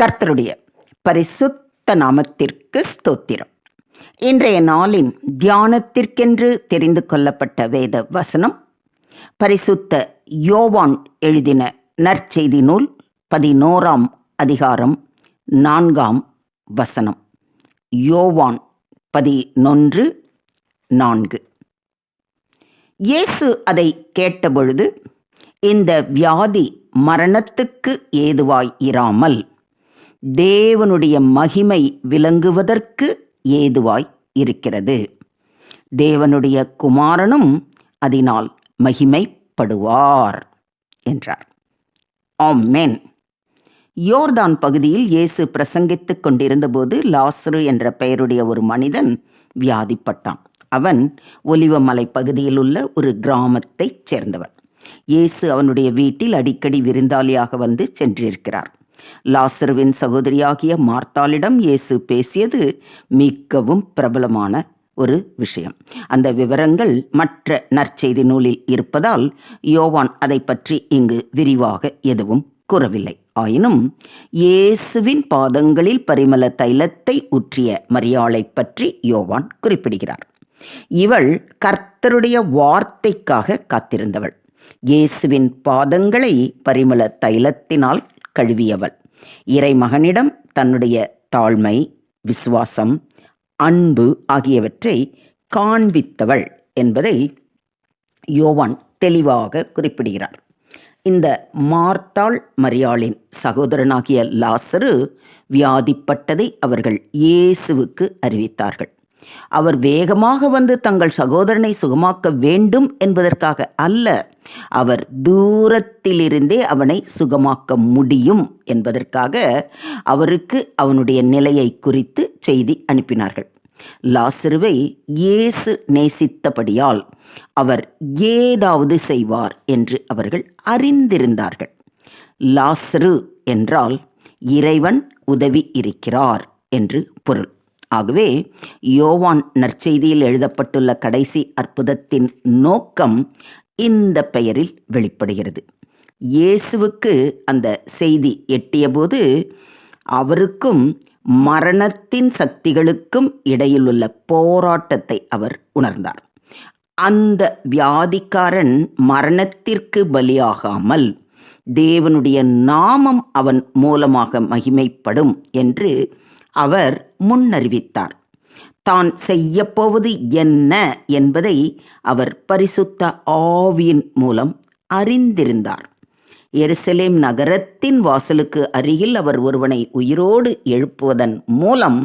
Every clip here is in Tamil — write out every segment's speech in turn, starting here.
கர்த்தருடைய பரிசுத்த நாமத்திற்கு ஸ்தோத்திரம். இன்றைய நாளின் தியானத்திற்கென்று தெரிந்து கொள்ளப்பட்ட வேத வசனம் பரிசுத்த யோவான் எழுதின நற்செய்தி நூல் பதினோராம் அதிகாரம் நான்காம் வசனம். யோவான் பதினொன்று நான்கு. இயேசு அதை கேட்டபொழுது இந்த வியாதி மரணத்துக்கு ஏதுவாய் இராமல் தேவனுடைய மகிமை விளங்குவதற்கு ஏதுவாய் இருக்கிறது. தேவனுடைய குமாரனும் அதனால் மகிமைப்படுவார் என்றார். ஆமென். யோர்தான் பகுதியில் இயேசு பிரசங்கித்துக் கொண்டிருந்தபோது லாசரு என்ற பெயருடைய ஒரு மனிதன் வியாதிப்பட்டான். அவன் ஒலிவமலை பகுதியில் உள்ள ஒரு கிராமத்தைச் சேர்ந்தவன். இயேசு அவனுடைய வீட்டில் அடிக்கடி விருந்தாளியாக வந்து சென்றிருக்கிறார். லாசருவின் சகோதரியாகிய மார்த்தாளிடம் இயேசு பேசியது மிகவும் பிரபலமான ஒரு விஷயம். அந்த விவரங்கள் மற்ற நற்செய்தி நூலில் இருப்பதால் யோவான் அதை பற்றி இங்கு விரிவாக எதுவும் கூறவில்லை. ஆயினும் இயேசுவின் பாதங்களில் பரிமள தைலத்தை ஊற்றிய மரியாளை பற்றி யோவான் குறிப்பிடுகிறார். இவள் கர்த்தருடைய வார்த்தைக்காக காத்திருந்தவள். இயேசுவின் பாதங்களை பரிமள தைலத்தினால் கழுவியவள். இறைமகனிடம் தன்னுடைய தாழ்மை விசுவாசம் அன்பு ஆகியவற்றை காண்பித்தவள் என்பதை யோவான் தெளிவாக குறிப்பிடுகிறார். இந்த மார்த்தாள் மரியாளின் சகோதரனாகிய லாசரு வியாதிப்பட்டதை அவர்கள் இயேசுவுக்கு அறிவித்தார்கள். அவர் வேகமாக வந்து தங்கள் சகோதரனை சுகமாக்க வேண்டும் என்பதற்காக அல்ல அவர் தூரத்திலிருந்தே அவனை சுகமாக்க முடியும் என்பதற்காக அவருக்கு அவனுடைய நிலையை குறித்து செய்தி அனுப்பினார்கள். லாசிறுவை இயேசு நேசித்தபடியால் அவர் ஏதாவது செய்வார் என்று அவர்கள் அறிந்திருந்தார்கள். லாசரு என்றால் இறைவன் உதவி இருக்கிறார் என்று பொருள். ஆகவே யோவான் நற்செய்தியில் எழுதப்பட்டுள்ள கடைசி அற்புதத்தின் நோக்கம் இந்த பெயரில் வெளிப்படுகிறது. இயேசுவுக்கு அந்த செய்தி எட்டியபோது அவருக்கும் மரணத்தின் சக்திகளுக்கும் இடையில் உள்ள போராட்டத்தை அவர் உணர்ந்தார். அந்த வியாதிக்காரன் மரணத்திற்கு பலியாகாமல் தேவனுடைய நாமம் அவன் மூலமாக மகிமைப்படும் என்று அவர் முன்னறிவித்தார். தான் செய்யப்போவது என்ன என்பதை அவர் பரிசுத்த ஆவியின் மூலம் அறிந்திருந்தார். எருசலேம் நகரத்தின் வாசலுக்கு அருகில் அவர் ஒருவனை உயிரோடு எழுப்புவதன் மூலம்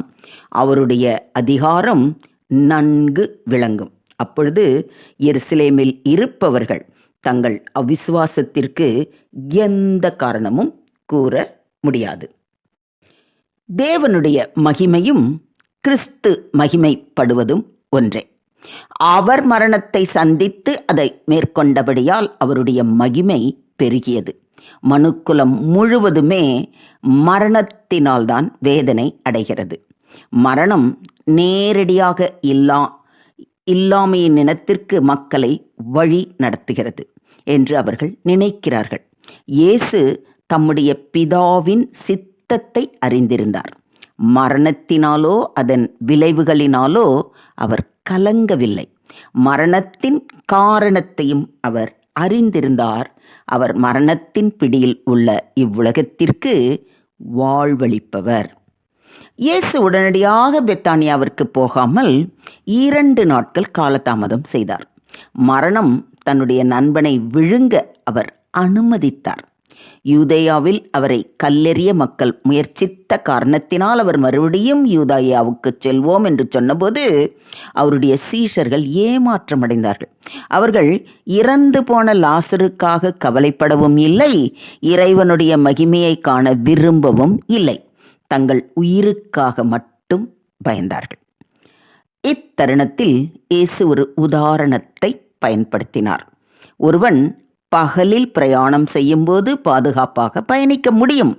அவருடைய அதிகாரம் நன்கு விளங்கும். அப்பொழுது எருசலேமில் இருப்பவர்கள் தங்கள் அவிசுவாசத்திற்கு எந்த காரணமும் கூற முடியாது. தேவனுடைய மகிமையும் கிறிஸ்து மகிமைப்படுவதும் ஒன்றே. அவர் மரணத்தை சந்தித்து அதை மேற்கொண்டபடியால் அவருடைய மகிமை பெருகியது. மனுக்குலம் முழுவதுமே மரணத்தினால்தான் வேதனை அடைகிறது. மரணம் நேரடியாக இல்லா இல்லாமையின் இனத்திற்கு மக்களை வழி நடத்துகிறது என்று அவர்கள் நினைக்கிறார்கள். இயேசு தம்முடைய பிதாவின் சித் சித்தத்தை அறிந்திருந்தார். மரணத்தினாலோ அதன் விளைவுகளினாலோ அவர் கலங்கவில்லை. மரணத்தின் காரணத்தையும் அவர் அறிந்திருந்தார். அவர் மரணத்தின் பிடியில் உள்ள இவ்வுலகத்திற்கு வாழ்வளிப்பவர். இயேசு உடனடியாக பெத்தானியாவிற்கு போகாமல் இரண்டு நாட்கள் காலதாமதம் செய்தார். மரணம் தன்னுடைய நண்பனை விழுங்க அவர் அனுமதித்தார். யூதேயாவில் அவரை கல்லெறிய மக்கள் முயற்சித்த காரணத்தினால் அவர் மறுபடியும் யூதாயாவுக்கு செல்வோம் என்று சொன்னபோது அவருடைய சீஷர்கள் ஏமாற்றமடைந்தார்கள். அவர்கள் இறந்து போன லாசருக்காக கவலைப்படவும் இல்லை இறைவனுடைய மகிமையை காண விரும்பவும் இல்லை. தங்கள் உயிருக்காக மட்டும் பயந்தார்கள். இத்தருணத்தில் இயேசு ஒரு உதாரணத்தை பயன்படுத்தினார். ஒருவன் பகலில் பிரயாணம் செய்யும்போது பாதுகாப்பாக பயணிக்க முடியும்.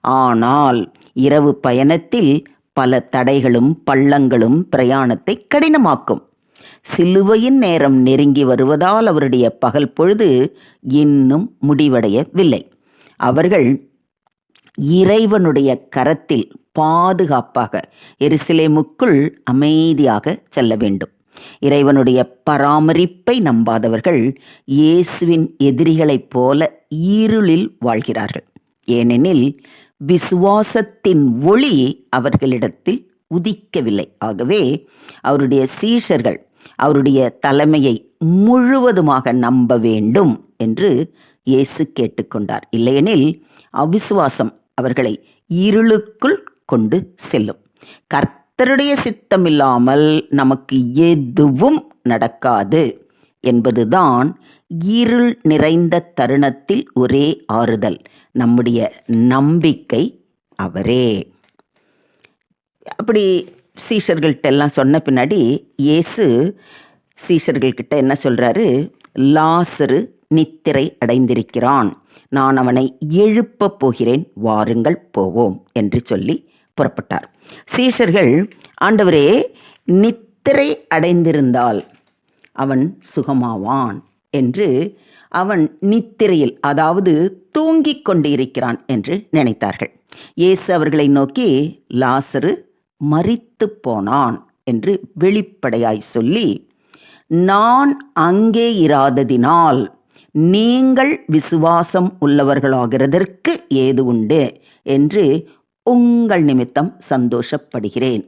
ஆனால் இரவு பயணத்தில் பல தடைகளும் பள்ளங்களும் பிரயாணத்தை கடினமாக்கும். சிலுவையின் நேரம் நெருங்கி வருவதால் அவருடைய பகல் பொழுது இன்னும் முடிவடையவில்லை. அவர்கள் இறைவனுடைய கரத்தில் பாதுகாப்பாக எருசலேமுக்குள் அமைதியாக செல்ல வேண்டும். இறைவனுடைய பராமரிப்பை நம்பாதவர்கள் இயேசுவின் எதிரிகளைப் போல இருளில் வாழ்கிறார்கள். ஏனெனில் விசுவாசத்தின் ஒளி அவர்களிடத்தில் உதிக்கவில்லை. ஆகவே அவருடைய சீஷர்கள் அவருடைய தலைமையை முழுவதுமாக நம்ப வேண்டும் என்று இயேசு கேட்டுக்கொண்டார். இல்லையெனில் அவிசுவாசம் அவர்களை இருளுக்குள் கொண்டு செல்லும். கர்த்தருடைய சித்தமில்லாமல் நமக்கு எதுவும் நடக்காது என்பதுதான் இருள் நிறைந்த தருணத்தில் ஒரே ஆறுதல். நம்முடைய நம்பிக்கை அவரே. அப்படி சீஷர்கள்கிட்ட எல்லாம் சொன்ன பின்னாடி இயேசு சீஷர்கள்கிட்ட என்ன சொல்கிறாரு லாசரு நித்திரை அடைந்திருக்கிறான். நான் அவனை எழுப்பப் போகிறேன் வாருங்கள் போவோம் என்று சொல்லி புறப்பட்டார். சீஷர்கள் ஆண்டவரே நித்திரை அடைந்திருந்தால் அவன் சுகமாவான் என்று அவன் நித்திரையில் அதாவது தூங்கிக் கொண்டிருக்கிறான் என்று நினைத்தார்கள். இயேசு அவர்களை நோக்கி லாசரு மறித்து போனான் என்று வெளிப்படையாய் சொல்லி நான் அங்கே இராததினால் நீங்கள் விசுவாசம் உள்ளவர்களாகிறதற்கு ஏது உண்டு? என்று உங்கள் நிமித்தம் சந்தோஷப்படுகிறேன்.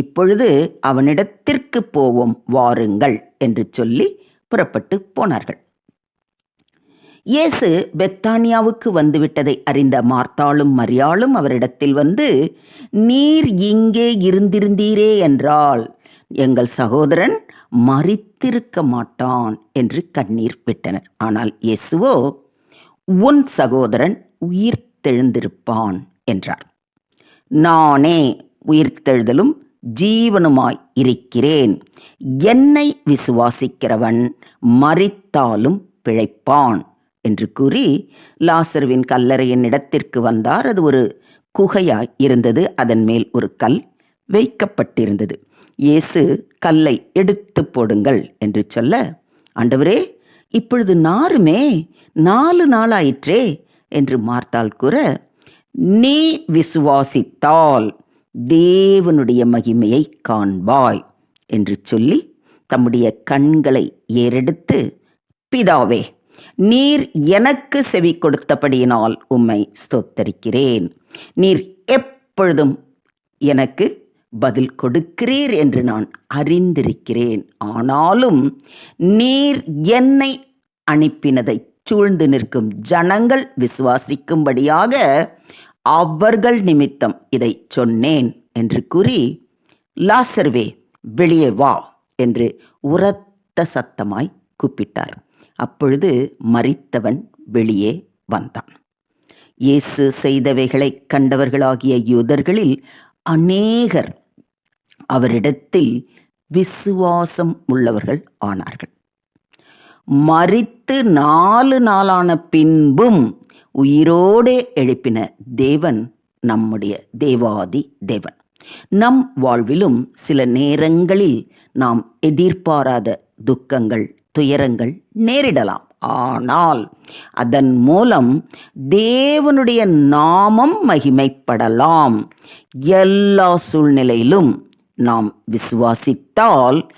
இப்பொழுது அவனிடத்திற்கு போவோம் வாருங்கள் என்று சொல்லி புறப்பட்டு போனார்கள். இயேசு பெத்தானியாவுக்கு வந்துவிட்டதை அறிந்த மார்த்தாளும் மரியாளும் அவரிடத்தில் வந்து நீர் இங்கே இருந்திருந்தீரே என்றால் எங்கள் சகோதரன் மறித்திருக்க மாட்டான் என்று கண்ணீர் விட்டனர். ஆனால் இயேசுவோ உன் சகோதரன் உயிர்த்தெழுந்திருப்பான் என்றார். நானே உயிர்த்தெழுதலும் ஜீவனுமாய் இருக்கிறேன். என்னை விசுவாசிக்கிறவன் மறித்தாலும் பிழைப்பான் என்று கூறி லாசருவின் கல்லறையின் இடத்திற்கு வந்தார். அது ஒரு குகையாய் இருந்தது. அதன் மேல் ஒரு கல் வைக்கப்பட்டிருந்தது. இயேசு கல்லை எடுத்து போடுங்கள் என்று சொல்ல ஆண்டவரே இப்பொழுது நாருமே நாலு நாளாயிற்றே என்று மார்த்தால் கூற நீ விசுவாசித்தால் தேவனுடைய மகிமையை காண்பாய் என்று சொல்லி தம்முடைய கண்களை ஏறெடுத்து பிதாவே நீர் எனக்கு செவி கொடுத்தபடியினால் உம்மை ஸ்தோத்தரிக்கிறேன். நீர் எப்பொழுதும் எனக்கு பதில் கொடுக்கிறீர் என்று நான் அறிந்திருக்கிறேன். ஆனாலும் நீர் என்னை அனுப்பினதை சூழ்ந்து நிற்கும் ஜனங்கள் விசுவாசிக்கும்படியாக அவர்கள் நிமித்தம் இதை சொன்னேன் என்று கூறி லாசர்வே வெளியே வா என்று உரத்த சத்தமாய் கூப்பிட்டார். அப்பொழுது மறித்தவன் வெளியே வந்தான். இயேசு செய்தவைகளைக் கண்டவர்களாகிய யூதர்களில் அநேகர் அவரிடத்தில் விசுவாசம் உள்ளவர்கள் ஆனார்கள். மறித்து நாலு நாளான பின்பும் உயிரோடே எழுப்பின தேவன் நம்முடைய தேவாதி தேவன். நம் வாழ்விலும் சில நேரங்களில் நாம் எதிர்பாராத துக்கங்கள் துயரங்கள் நேரிடலாம். ஆனால் அதன் மூலம் தேவனுடைய நாமம் மகிமைப்படலாம். எல்லா சூழ்நிலையிலும் நாம் விசுவாசித்தால்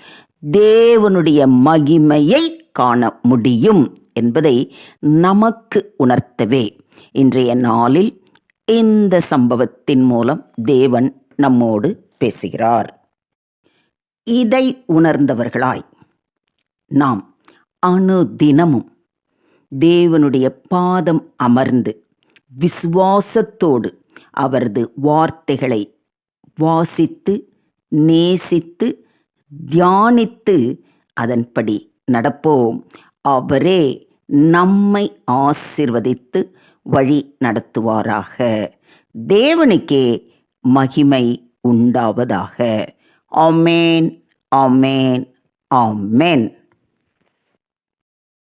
தேவனுடைய மகிமையை காண முடியும். என்பதை நமக்கு உணர்த்தவே. இன்றைய நாளில் இந்த சம்பவத்தின் மூலம் தேவன் நம்மோடு பேசுகிறார். இதை உணர்ந்தவர்களாய் நாம் அனுதினமும் தேவனுடைய பாதம் அமர்ந்து விசுவாசத்தோடு அவரது வார்த்தைகளை வாசித்து நேசித்து தியானித்து அதன்படி நடப்போம். அவரே நம்மை ஆசிர்வதித்து வழி நடத்துவாராக. தேவனுக்கே மகிமை உண்டாவதாக. ஆமேன் ஆமேன் ஆமேன்.